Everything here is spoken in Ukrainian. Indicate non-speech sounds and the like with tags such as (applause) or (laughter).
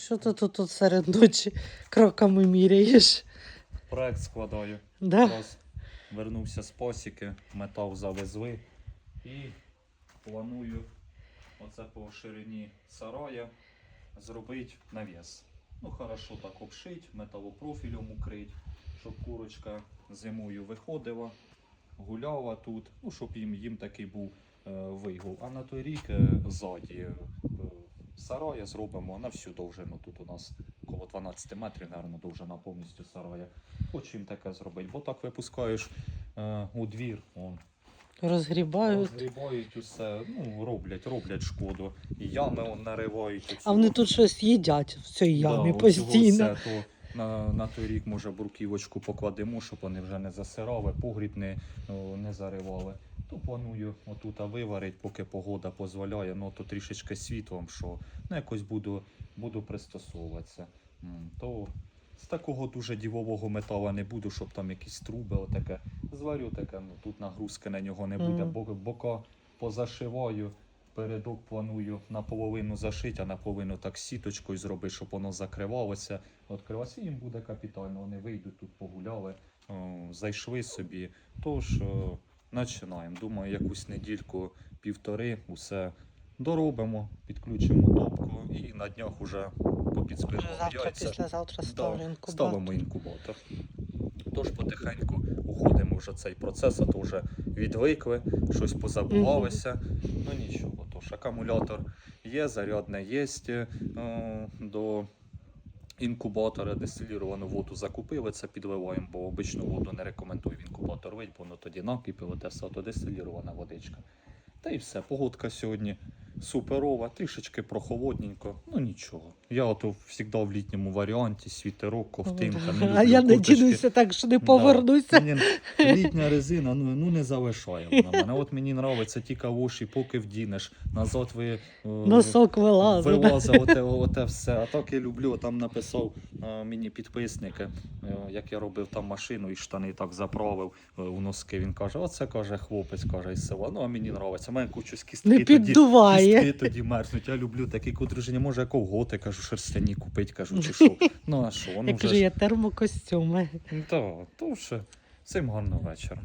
Що ти тут, тут серед ночі кроками міряєш? Проект складаю. Да? Вернувся з посіки, метал завезли і планую оце по ширині сарая зробити навіс. Ну, хорошо так обшить, металопрофілем укрить, щоб курочка зимою виходила, гуляла тут, ну, щоб їм, їм такий був е, вигул. А на той рік е, ззаді сарая зробимо на всю довжину. Тут у нас коло 12 метрів, мабуть, довжина повністю сарая. Хочу їм таке зробити, бо так випускаєш е, у двір, он, Розгрібають. розгрібають усе, ну, роблять, роблять шкоду. І ями он, наривають. А вони тут щось їдять в цій ямі Да, постійно. оцього все, то на, на той рік, може, бруківочку покладемо, щоб вони вже не засирали, погріб не, ну, не заривали. То планую отут виварити, поки погода дозволяє, ну то трішечки світлом, що ну, якось буду, буду пристосовуватися. То з такого дуже дівового металу не буду, щоб там якісь труби, отаке. Зварю таке, ну тут нагрузки на нього не буде, Мгм. бо бока позашиваю. Передок планую наполовину зашити, а наполовину так сіточкою зробити, щоб воно закривалося. Відкриватися їм буде капітально. Вони вийдуть тут, погуляли, о, зайшли собі. Тож о, починаємо. Думаю, якусь недільку, півтори, усе доробимо, підключимо топку і на днях уже по підспину Завтра, післязавтра ставлю інкубатор. ставимо інкубатор. Тож потихеньку уходимо вже цей процес, а то вже відвикли, щось позабувалися. Ну нічого, тож акумулятор є, зарядне є. е, До інкубатора дистиліровану воду закупили, це підливаємо, бо обичну воду не рекомендую в інкубатор вить, бо воно тоді накипіло, те все, то дистилірована водичка. Та й все, погодка сьогодні суперова, трішечки прохолодненько, ну нічого. Я ото завжди в літньому варіанті, світерок, ковтинка. Не А люблю я не курточки. дінуся так, що не Да. повернуся. Мені літня резина ну, ну не залишає вона мене. От мені подобається ті кавоші, поки вдінеш. Назад ви е, Носок вилазить. вилазить оте, оте все. А так я люблю, там написав е, мені підписники, е, як я робив там машину і штани так заправив е, у носки. Він каже: оце каже хлопець, каже із села. Ну а мені подобається. У мене кучу з кістки Не тоді. Кістки тоді мерзнуть. Я люблю такі кудруження. Може, ковготи, кажу, шерстяні купить, кажу, чи що. (laughs) Ну а що, воно я вже кажу, ж я термокостюми. так, то вже всім гарного вечора.